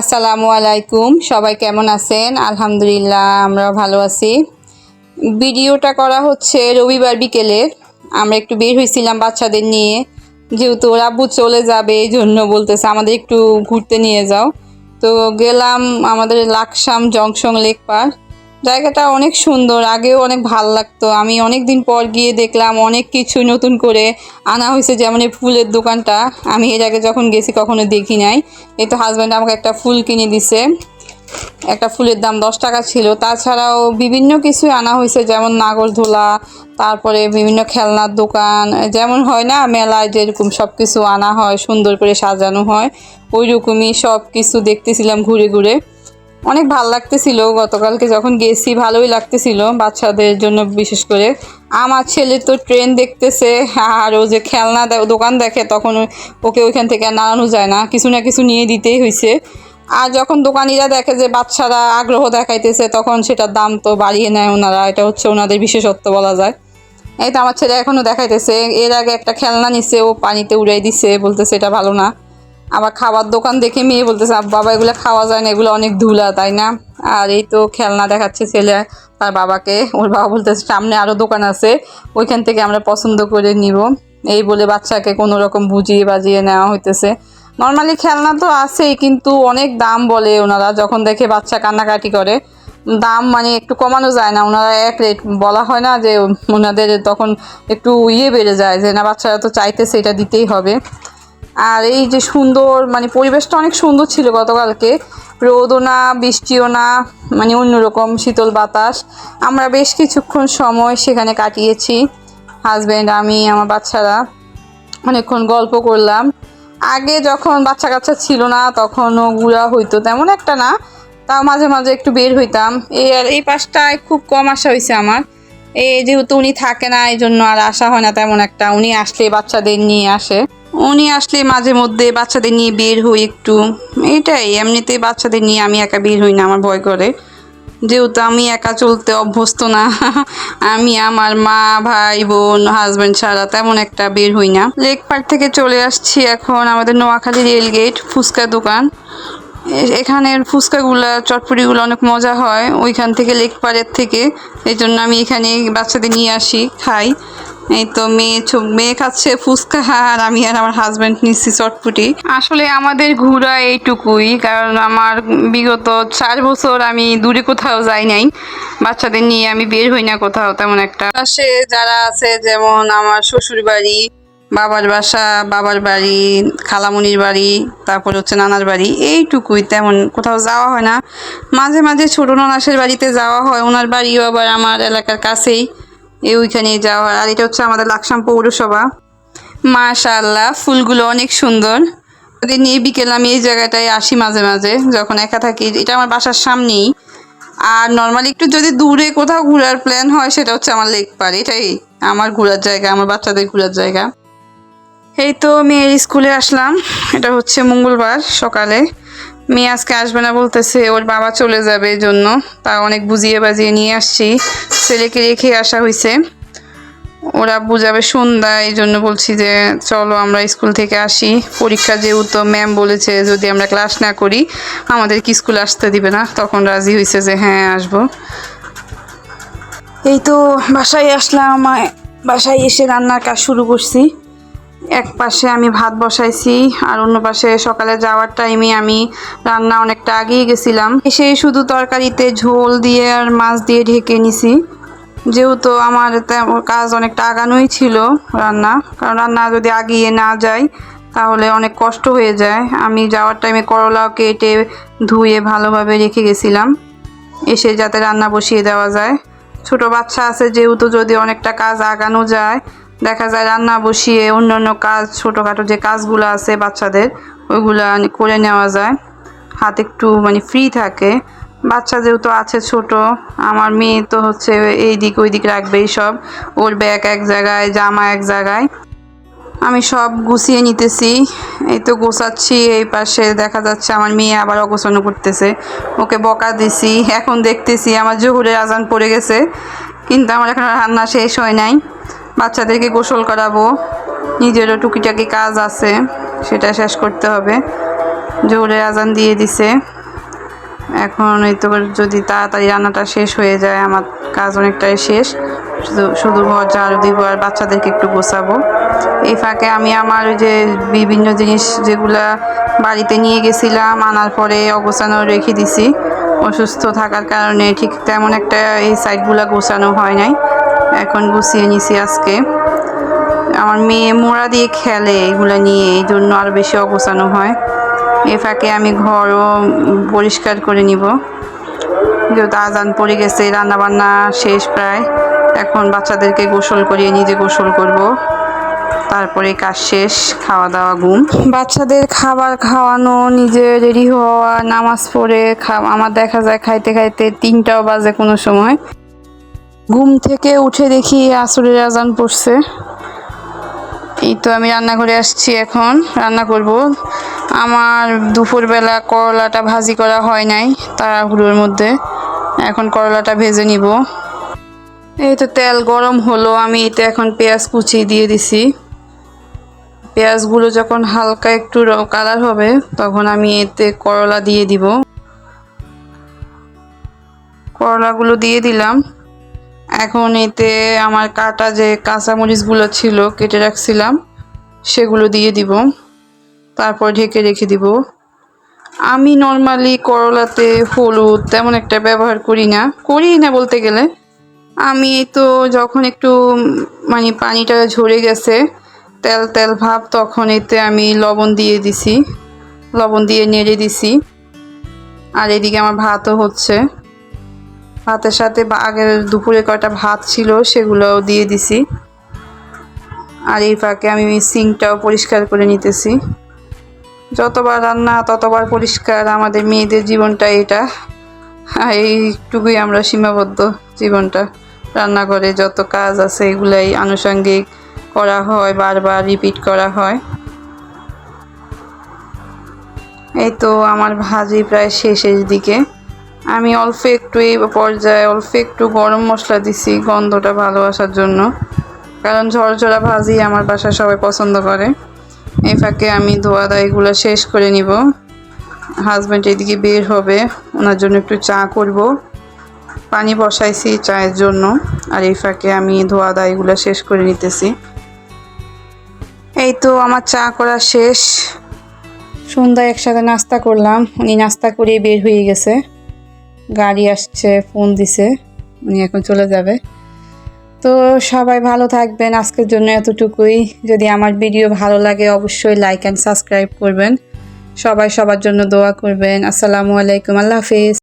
আসসালামু আলাইকুম। সবাই কেমন আছেন? আলহামদুলিল্লাহ আমরা ভালো আছি। ভিডিওটা করা হচ্ছে রবিবার বিকেলে। আমরা একটু বের হয়েছিলাম বাচ্চাদের নিয়ে। যেহেতু রাব্বু চলে যাবে, এই জন্য বলতেছে আমাদের একটু ঘুরতে নিয়ে যাও। তো গেলাম আমাদের লাকসাম জংশন লেক পার্ক জায়গাটা অনেক সুন্দর, আগেও অনেক ভালো লাগতো। আমি অনেক দিন পর গিয়ে দেখলাম অনেক কিছু নতুন করে আনা হয়েছে, যেমন এই ফুলের দোকানটা। আমি এর আগে যখন গেছি কখনো দেখি নাই। এই তো হাজব্যান্ড আমাকে একটা ফুল কিনে দিছে। একটা ফুলের দাম দশ টাকা ছিল। তাছাড়াও বিভিন্ন কিছু আনা হয়েছে, যেমন নাগরদোলা তারপরে বিভিন্ন খেলনার দোকান। যেমন হয় না, মেলায় যেরকম সব কিছু আনা হয়, সুন্দর করে সাজানো হয় ওই রকমই সব কিছু দেখতেছিলাম ঘুরে ঘুরে। অনেক ভালো লাগতেছিল। গতকালকে যখন গেছি, ভালোই লাগতেছিল বাচ্চাদের জন্য বিশেষ করে। আমার ছেলে তো ট্রেন দেখতেছে, আর ও যে খেলনা দোকান দেখে তখন ওকে ওইখান থেকে নাড়ানো যায় না। কিছু না কিছু নিয়ে দিতেই হয়েছে আর যখন দোকানিরা দেখে যে বাচ্চারা আগ্রহ দেখাইতেছে, তখন সেটার দাম তো বাড়িয়ে নেয় ওনারা। এটা হচ্ছে ওনাদের বিশেষত্ব বলা যায়। এই তো আমার ছেলে এখনও দেখাইতেছে। এর আগে একটা খেলনা নিছে, ও পানিতে উড়াই দিছে, বলতেছে এটা ভালো না। আবার খাবার দোকান দেখে মেয়ে বলতেছে বাবা এগুলো খাওয়া যায় না, এগুলো অনেক ধুলা, তাই না? আর এই তো খেলনা দেখাচ্ছে ছেলে তার বাবাকে। ওর বাবা বলতেছে, সামনে আরও দোকান আছে, ওইখান থেকে আমরা পছন্দ করে নিব। এই বলে বাচ্চাকে কোনো রকম বুঝিয়ে বাজিয়ে নেওয়া হইতেছে। নর্মালি খেলনা তো আছেই, কিন্তু অনেক দাম বলে ওনারা, যখন দেখে বাচ্চা কান্নাকাটি করে। দাম মানে একটু কমানো যায় না, ওনারা এক রেট বলা হয় না যে ওনাদের তখন একটু ইয়ে বেড়ে যায় যে, না, বাচ্চারা তো চাইতেছে, এটা দিতেই হবে। আর এই যে সুন্দর মানে পরিবেশটা অনেক সুন্দর ছিল গতকালকে। রোদও না, বৃষ্টিও না মানে অন্যরকম শীতল বাতাস। আমরা বেশ কিছুক্ষণ সময় সেখানে কাটিয়েছি হাজব্যান্ড আমি, আমার বাচ্চারা। অনেকক্ষণ গল্প করলাম। আগে যখন বাচ্চা কাচ্চা ছিল না, তখনও ঘোরা হইতো, তেমন একটা না। তাও মাঝে মাঝে একটু বের হইতাম। এই আর এই পাশটায় খুব কম আসা হয়েছে আমার। এই যেহেতু উনি থাকে না এই জন্য আর আসা হয় না তেমন একটা। উনি আসলে বাচ্চাদের নিয়ে আসে। উনি আসলে মাঝে মধ্যে বাচ্চাদের নিয়ে বের হই একটু। এটাই, এমনিতে বাচ্চাদের নিয়ে আমি একা বের হই না, আমার ভয় করে। যেহেতু আমি একা চলতে অভ্যস্ত না, আমি আমার মা, ভাই, বোন হাজব্যান্ড ছাড়া তেমন একটা বের হই না। লেক পার্ক থেকে চলে আসছি এখন আমাদের নোয়াখালী রেলগেট, ফুচকা দোকান। এখানের ফুচকাগুলা, চটপটিগুলো অনেক মজা হয় ওইখান থেকে লেক পাড়ের থেকে। এই জন্য আমি এখানে বাচ্চাদের নিয়ে আসি, খাই। এই তো মেয়ে মেয়ে খাচ্ছে ফুচকা আর আমি আর আমার হাজব্যান্ড নিচ্ছি চটপটি। আসলে আমাদের ঘোরা এইটুকুই, কারণ আমার বিগত চার বছর আমি দূরে কোথাও যাই নাই। বাচ্চাদের নিয়ে আমি বের হই না কোথাও, তেমন একটা। পাশে যারা আছে, যেমন আমার শ্বশুর বাড়ি, বাবার বাসা, বাবার বাড়ি, খালামুনির বাড়ি, তারপর হচ্ছে নানার বাড়ি, এইটুকুই তেমন কোথাও যাওয়া হয় না। মাঝে মাঝে ছোটো ননাসের বাড়িতে যাওয়া হয়, ওনার বাড়িও আবার আমার এলাকার কাছেই। এই ওইখানে যাওয়া হয় আর এটা হচ্ছে আমাদের লাকসাম পৌরসভা। মাশাআল্লাহ, ফুলগুলো অনেক সুন্দর। ওদের নিয়ে বিকেল আমি এই জায়গাটায় আসি মাঝে মাঝে, যখন একা থাকি। এটা আমার বাসার সামনেই। আর নর্মালি একটু যদি দূরে কোথাও ঘোরার প্ল্যান হয়, সেটা হচ্ছে আমার লেক পার এটাই আমার ঘোরার জায়গা, আমার বাচ্চাদের ঘোরার জায়গা। এই তো মেয়ের স্কুলে আসলাম। এটা হচ্ছে মঙ্গলবার সকালে। মেয়ে আজকে আসবে না বলতেছে, ওর বাবা চলে যাবে এই জন্য তা অনেক বুঝিয়ে বাজিয়ে নিয়ে আসছি। ছেলেকে রেখে আসা হয়েছে ওরা বুঝাবে সন্ধ্যা এই জন্য বলছি যে, চলো আমরা স্কুল থেকে আসি। পরীক্ষা যেহেতু ম্যাম বলেছে, যদি আমরা ক্লাস না করি, আমাদের কি স্কুল আসতে দিবে না? তখন রাজি হয়েছে যে হ্যাঁ আসব। এই তো, বাসায় আসলাম, বাসায় এসে রান্নার কাজ শুরু করছি। এক পাশে আমি ভাত বসাইছি আর অন্য পাশে সকালে যাওয়ার টাইমে আমি রান্না অনেকটা আগেই গেছিলাম। এসে শুধু তরকারিতে ঝোল দিয়ে আর মাছ দিয়ে ঢেকে নিছি। যেহেতু আমার কাজ অনেকটা আগানোই ছিল রান্না, কারণ রান্না যদি আগিয়ে না যায়, তাহলে অনেক কষ্ট হয়ে যায়। আমি যাওয়ার টাইমে করলাও কেটে ধুয়ে ভালোভাবে রেখে গেছিলাম। এসে যাতে রান্না বসিয়ে দেওয়া যায়। ছোট বাচ্চা আছে, যেহেতু যদি অনেকটা কাজ আগানো যায় দেখা যায় রান্না বসিয়ে অন্য অন্য কাজ, ছোটোখাটো যে কাজগুলো আছে বাচ্চাদের, ওইগুলো করে নেওয়া যায়। হাত একটু মানে ফ্রি থাকে। বাচ্চা যেহেতু আছে ছোট, আমার মেয়ে তো হচ্ছে এই দিক ওই দিক রাখবেই সব। ওর ব্যাগ এক জায়গায়, জামা এক জায়গায়। আমি সব গুছিয়ে নিতেছি। এই তো গোছাচ্ছি, এই পাশে দেখা যাচ্ছে আমার মেয়ে আবার অগোছানো করতেছে। ওকে বকা দিছি, এখন দেখতেছি আমার জোহরের আজান পড়ে গেছে। কিন্তু আমার এখন রান্না শেষ হয় নাই। বাচ্চাদেরকে গোসল করাবো। নিজেরও টুকিটাকি কাজ আছে, সেটা শেষ করতে হবে। জোরে আজান দিয়ে দিছে। এখন এই তো যদি তাড়াতাড়ি রান্নাটা শেষ হয়ে যায়, আমার কাজ অনেকটাই শেষ। শুধু শুধু ঘর ঝাড়ু দিব আর বাচ্চাদেরকে একটু গোছাবো। এই ফাঁকে আমি আমার ওই যে বিভিন্ন জিনিস যেগুলা বাড়িতে নিয়ে গেছিলাম, আনার পরে অগোছানো রেখে দিছি। অসুস্থ থাকার কারণে ঠিক তেমন একটা এই সাইডগুলো গোছানো হয় নাই। এখন গুছিয়ে নিছি আজকে। আমার মেয়ে মোড়া দিয়ে খেলে এগুলো নিয়ে, এই জন্য আরও বেশি অগোছানো হয়। এ ফাঁকে আমি ঘরও পরিষ্কার করে নিব। যেহেতু আজান পড়ে গেছে, রান্নাবান্না শেষ প্রায়। এখন বাচ্চাদেরকে গোসল করিয়ে নিজে গোসল করব। তারপরে কাজ শেষ খাওয়া দাওয়া ঘুম। বাচ্চাদের খাবার খাওয়ানো, নিজে রেডি হওয়া, নামাজ পড়ে আমার দেখা যায় খাইতে খাইতে তিনটাও বাজে কোনো সময়। ঘুম থেকে উঠে দেখি আসরের আজান পড়ছে। এই তো আমি রান্নাঘরে আসছি এখন, রান্না করব। আমার দুপুরবেলা করলাটা ভাজি করা হয় নাই তাড়াহুড়োর মধ্যে। এখন করলাটা ভেজে নিব। এই তো তেল গরম হলো, আমি এতে এখন পেঁয়াজ কুচি দিয়ে দিছি। পেঁয়াজগুলো যখন হালকা একটু কালার হবে, তখন আমি এতে করলা দিয়ে দিব। করলাগুলো দিয়ে দিলাম। এখন এতে আমার কাটা যে কাঁচামরিচগুলো ছিল কেটে রাখছিলাম, সেগুলো দিয়ে দিব। তারপর ঢেকে রেখে দিব। আমি নর্মালি করলাতে হলুদ তেমন একটা ব্যবহার করি না। করি না বলতে গেলে। আমি তো যখন একটু মানে পানিটা ঝরে গেছে, তেল তেল ভাব, তখন এতে আমি লবণ দিয়ে দিছি। লবণ দিয়ে নেড়ে দিছি। আর এদিকে আমার ভাতও হচ্ছে। ভাতের সাথে বা- আগের দুপুরে কয়টা ভাত ছিল সেগুলোও দিয়ে দিছি। আর এই ফাঁকে আমি সিঙ্কটাও পরিষ্কার করে নিতেছি। যতবার রান্না, ততবার পরিষ্কার। আমাদের মেয়েদের জীবনটা এটা। এইটুকুই আমরা সীমাবদ্ধ জীবনটা। রান্নাঘরে যত কাজ আছে এগুলাই আনুষঙ্গিক করা হয়, বারবার রিপিট করা হয়। এই তো আমার ভাজি প্রায় শেষের দিকে। আমি অল্প একটু এই পর্যায়ে অল্প একটু গরম মশলা দিছি গন্ধটা ভালো আসার জন্য। কারণ ঝরঝরা ভাজি আমার বাসায় সবাই পছন্দ করে। এই ফাঁকে আমি ধোয়া দাইগুলো শেষ করে নিব। হাজব্যান্ড এদিকে বের হবে, ওনার জন্য একটু চা করব। পানি বসাইছি চায়ের জন্য, আর এই ফাঁকে আমি ধোয়া দাইগুলো শেষ করে নিতেছি। এই তো আমার চা করা শেষ। সন্ধ্যায় একসাথে নাস্তা করলাম, উনি নাস্তা করে বের হয়ে গেছে। গাড়ি আসছে ফোন দিছে, উনি এখন চলে যাবে। তো সবাই ভালো থাকবেন, আজকের জন্য এতটুকুই। যদি আমার ভিডিও ভালো লাগে, অবশ্যই লাইক অ্যান্ড সাবস্ক্রাইব করবেন। সবাই সবার জন্য দোয়া করবেন। আসসালামু আলাইকুম, আল্লাহ হাফিজ।